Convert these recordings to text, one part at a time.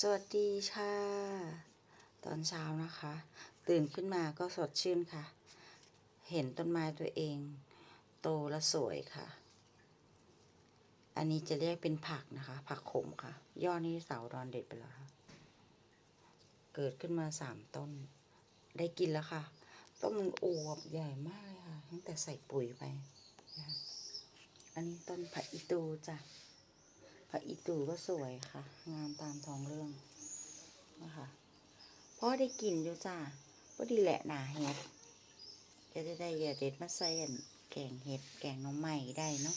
สวัสดีค่ะ ตอนเช้านะคะ ตื่นขึ้นมาก็สดชื่นค่ะ เห็นต้นไม้ตัวเอง โตและสวยค่ะ อันนี้จะเรียกเป็นผักนะคะ ผักขมค่ะ ยอดนี้เสาดอนเด็ดไปแล้วค่ะ เกิดขึ้นมาสามต้น ได้กินแล้วค่ะ ต้นมันอวบใหญ่มากเลยค่ะ ตั้งแต่ใส่ปุ๋ยไป อันนี้ต้นผักอีตูจ้ะ ผักอีตูก็สวยค่ะ งามตามท้องเรื่องนะคะพราะได้กลิ่นอยู่จ้าก็ดีแหละหนาเห็ดจะได้ได้ย่าเด็ดมาใส่แกงเห็ดแกงน้องใหม่ได้เนาะ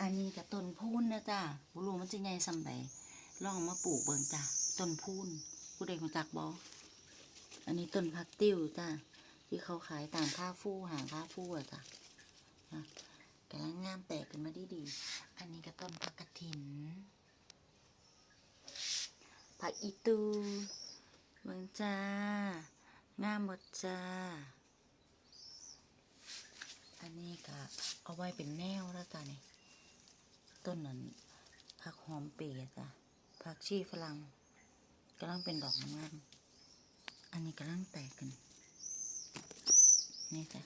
อันนี้กับต้นพูนนะจ้าบุรู้มันจะใหญ่ซำใดลองมาปลูกเบิ่งจ้าต้นพูนผู้ใดรู้จักบออันนี้ต้นพักติ้วจ้าที่เขาขายต่ามค่าฟู่หาค่าฟู่อะจ้ะนะ กำลังงามแตกขึ้นมาดีดีๆอันนี้ก็ต้นผักกระถิน ผักอีตูเมืองจ้า งามหมดจ้า อันนี้ก็เอาไว้เป็นแนวแล้วจ้านี่ ต้นนั้นผักหอมเปียจ้ะผักชีฝรั่งกำลังเป็นดอกงามอันนี้กำลังแตกกันจ้ะ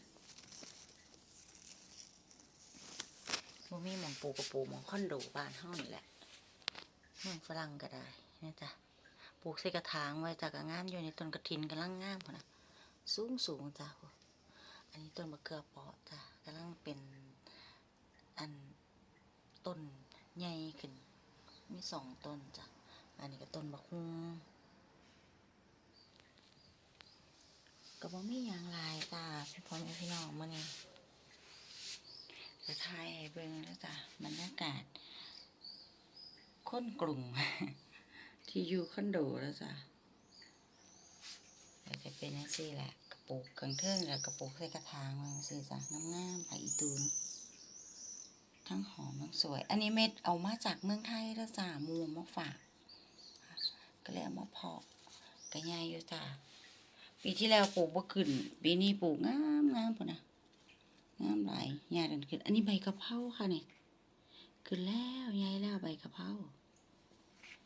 บ่มีหมอง ปูกกับปูมองคอนโดบ้านเฮานี่แหละเมืองฝรั่งก็ได้นี่จ้ะปลูกใส่กระถางไว้จากงามอยู่ในต้นกระถินกำลังงามพุ่นะสูงสูงจ้ะอันนี้ต้นมะเขือเปราะจ้ะกำลังเป็นอันต้นใหญ่ขึ้น มีสองต้นจ้ะอันนี้ก็ต้นบักฮุงก็บ่มีหยังลายจ้ะพี่พ่อแม่พี่น้องมื้อนี้ จะถ่ายเบิ่งแล้วจ้ะบรรยากาศคนกลุ่มที่อยู่คอนโดแล้วจ้ะก็จะเป็นจังซี่แหละกระปุกกลางเทิงแล้วกระปุกใส่กระถางมันสิจ้ะงามๆผักอีตูนทั้งหอมทั้งสวย อันนี้เม็ดเอามาจากเมืองไทยแล้วจ้ะมูมาฝากก็เลยเอามาเพาะก็ใหญ่อยู่จ้ะปีที่แล้วปลูกบ่ขึ้นปีนี้ปลูกงามงามพุ่นนะ งามหลายยาดันขึ้น อันนี้ใบกะเพราค่ะเนี่ยขึ้นแล้วยายแล้วใบกะเพรา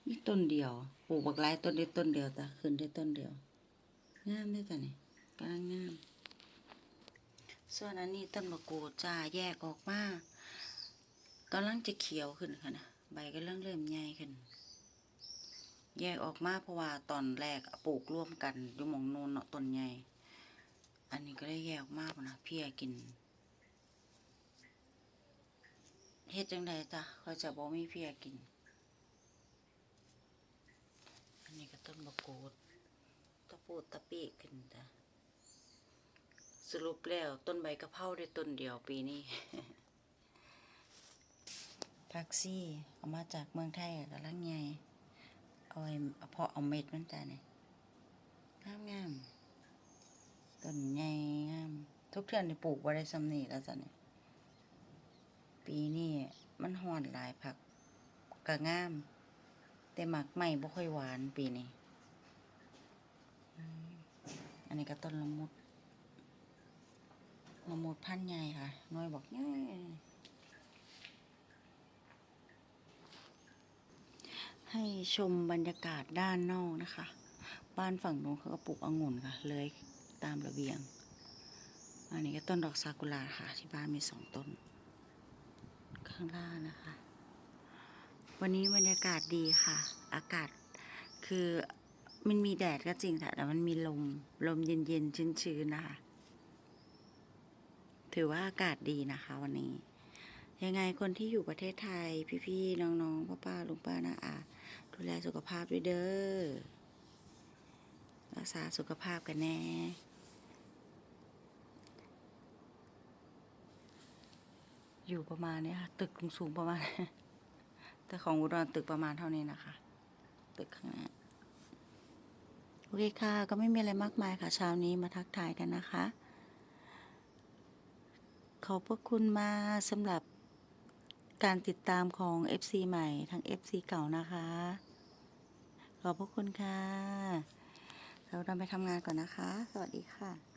มีต้นเดียว ปลูกบักหลายต้นได้ต้นเดียวจ้ะขึ้นได้ต้นเดียว งามเลยจ้ะนี่กำลังงาม ส่วนอันนี้ต้นมะกรูดจ้าแยกออกมากำลังจะเขียวขึ้นค่ะนะใบก็เริ่มเริ่มใหญ่ขึ้น แยกออกมาเพราะว่าตอนแรกปลูกร่วมกันอยู่มองโนนเนาะต้นใหญ่ อันนี้ก็ได้แยกออกมาพุ่นนะเพี่ยกิน เฮ็ดจังไดจ้ะเขาจะบ่มีเพียกิน อันนี้ก็ต้นบะกรูดตะปูดตะปีขึ้นจ้ะสรุปแล้วต้นใบกะเพราได้ต้นเดียวปีนี้ผักซี่เอามาจากเมืองไทยอะกำลังใหญ่เอาไว้เอาเพาะเอาเม็ดมันจ้ะเนี่ยงามงามต้นใหญ่งามทุกเทื่อนที่ปลูกไว้ได้สำนีแล้วจ้ะเนี่ย ปีนี้มันฮ้อนหลายผักกะงาม แต่หมักใหม่บ่ค่อยหวานปีนี้ อันนี้ก็ต้นละมุดละมุดพันธุ์ใหญ่ค่ะน้อยบอกใหญ่ให้ชมบรรยากาศด้านนอกนะคะ บ้านฝั่งนู้นเขาก็ปลูกองุ่นค่ะเลยตามระเบียง อันนี้ก็ต้นดอกซากุระค่ะ ที่บ้านมีสองต้น ข้างล่างนะคะ วันนี้บรรยากาศดีค่ะ อากาศคือมันมีแดดก็จริงค่แต่มันมีลม ลมเย็นๆชื้นๆนะคะ ถือว่าอากาศดีนะคะ วันนี้ ยังไงคนที่อยู่ประเทศไทย พี่ๆน้องๆป้าๆลุงป้านาอาดูแลสุขภาพด้วยเด้อรักษาสุขภาพกันแน่ อยู่ประมาณนี้ค่ะ ตึกสูงประมาณ แต่ของอุดรตึกประมาณเท่านี้นะคะ ตึกข้างหน้าโอเคค่ะ ก็ไม่มีอะไรมากมายค่ะเช้านี้มาทักทายกันนะคะ ขอบพระคุณมาสำหรับการติดตามของ FC ใหม่ ทั้ง FC เก่านะคะ ขอบพระคุณค่ะ เราเราไปทำงานก่อนนะคะ สวัสดีค่ะ